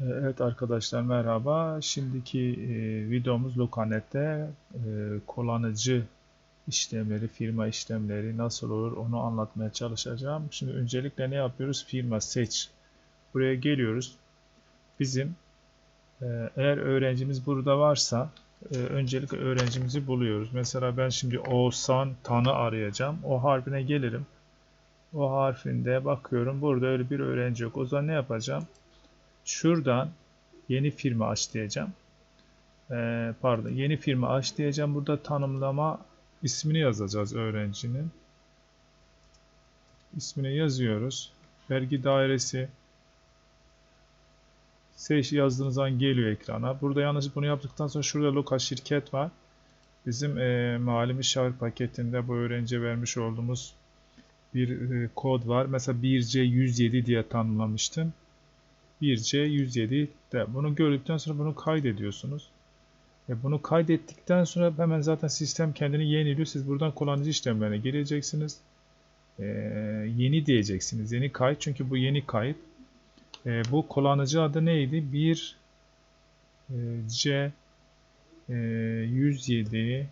Ee, Evet arkadaşlar merhaba. Şimdiki e, videomuz Lokanet'te e, kullanıcı işlemleri, firma işlemleri nasıl olur onu anlatmaya çalışacağım. Şimdi öncelikle ne yapıyoruz? Firma seç. Buraya geliyoruz. Bizim e, eğer öğrencimiz burada varsa e, öncelikle öğrencimizi buluyoruz. Mesela ben şimdi Oğuzhan Tan'ı arayacağım. O harfine gelirim. O harfinde bakıyorum. Burada öyle bir öğrenci yok. O zaman ne yapacağım? Şuradan yeni firma aç diyeceğim. Ee, pardon yeni firma aç diyeceğim. Burada tanımlama ismini yazacağız öğrencinin. İsmini yazıyoruz. Vergi dairesi seç yazdığınız zaman geliyor ekrana. Burada yalnız bunu yaptıktan sonra şurada lokal şirket var. Bizim e, mali müşavir paketinde bu öğrenciye vermiş olduğumuz bir e, kod var. Mesela 1C107 diye tanımlamıştım. 1C107 de bunu gördükten sonra bunu kaydediyorsunuz. Ve bunu kaydettikten sonra hemen zaten sistem kendini yeniliyor. Siz buradan kullanıcı işlemlerine gireceksiniz. Ee, yeni diyeceksiniz. Yeni kayıt. Çünkü bu yeni kayıt. Ee, bu kullanıcı adı neydi? 1 e, C e, 107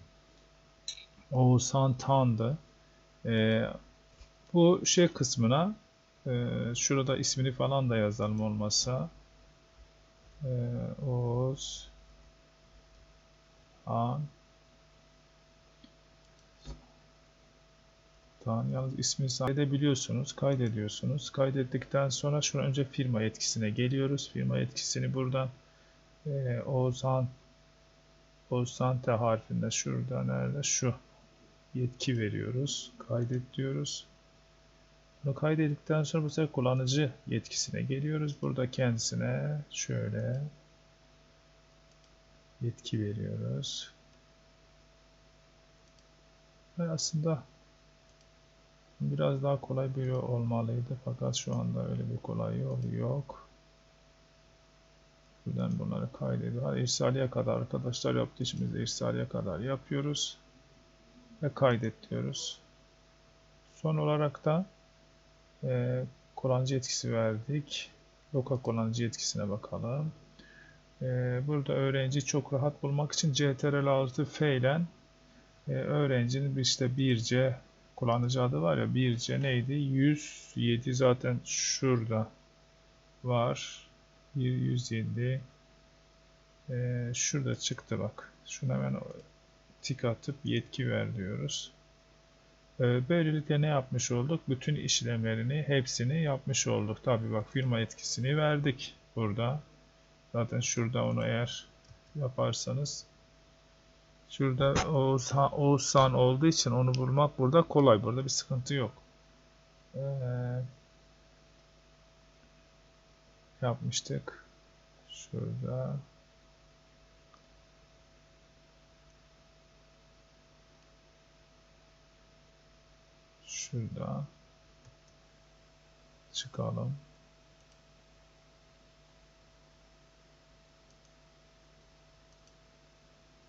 Oğuzhan Tan'dı. E, bu şey kısmına şurada ismini falan da yazalım olmazsa. Ee, Oğuz An Tan yalnız ismini kaydedebiliyorsunuz. Kaydediyorsunuz. Kaydettikten sonra şunu önce firma yetkisine geliyoruz. Firma yetkisini buradan e, Oğuzhan Oğuzhan T harfinde şurada nerede? Şu yetki veriyoruz. Kaydet diyoruz. Bunu kaydettikten sonra bu sefer kullanıcı yetkisine geliyoruz. Burada kendisine şöyle yetki veriyoruz. Ve aslında biraz daha kolay bir olmalıydı. Fakat şu anda öyle bir kolay yol yok. Buradan bunları kaydediyor. İrsaliye kadar arkadaşlar yaptığı için biz de irsaliye kadar yapıyoruz. Ve kaydet diyoruz. Son olarak da e, kullanıcı etkisi verdik. Lokal kullanıcı etkisine bakalım. E, burada öğrenci çok rahat bulmak için CTRL artı F ile e, öğrencinin işte 1C kullanıcı adı var ya 1C neydi? 107 zaten şurada var. 107 e, şurada çıktı bak. Şuna hemen tik atıp yetki ver diyoruz. Ee, böylelikle ne yapmış olduk? Bütün işlemlerini, hepsini yapmış olduk. Tabi bak firma etkisini verdik burada. Zaten şurada onu eğer yaparsanız şurada Oğuzhan, Oğuzhan olduğu için onu bulmak burada kolay. Burada bir sıkıntı yok. Ee, yapmıştık. Şurada Şurada çıkalım.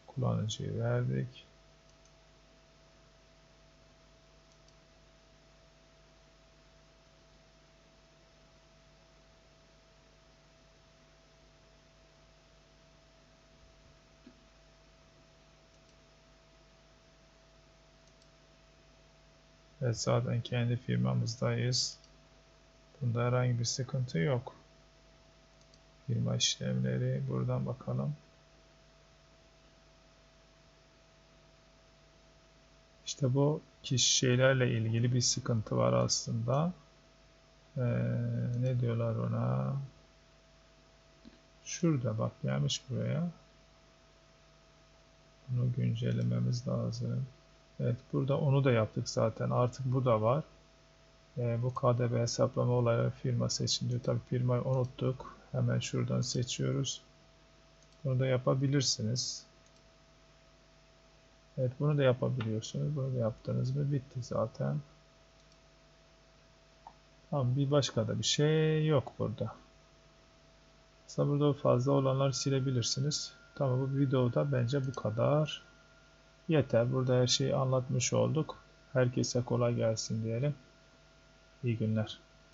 Kullanıcıyı verdik. Evet zaten kendi firmamızdayız. Bunda herhangi bir sıkıntı yok. Firma işlemleri buradan bakalım. İşte bu kişi şeylerle ilgili bir sıkıntı var aslında. Ee, ne diyorlar ona? Şurada bak gelmiş buraya. Bunu güncellememiz lazım. Evet burada onu da yaptık zaten. Artık bu da var. E, bu KDV hesaplama olayları firma seçin diyor. Tabii firmayı unuttuk. Hemen şuradan seçiyoruz. Bunu da yapabilirsiniz. Evet bunu da yapabiliyorsunuz. Bunu da yaptınız mı bitti zaten. Tamam bir başka da bir şey yok burada. Aslında burada fazla olanları silebilirsiniz. Tamam bu videoda bence bu kadar. Yeter. Burada her şeyi anlatmış olduk. Herkese kolay gelsin diyelim. İyi günler.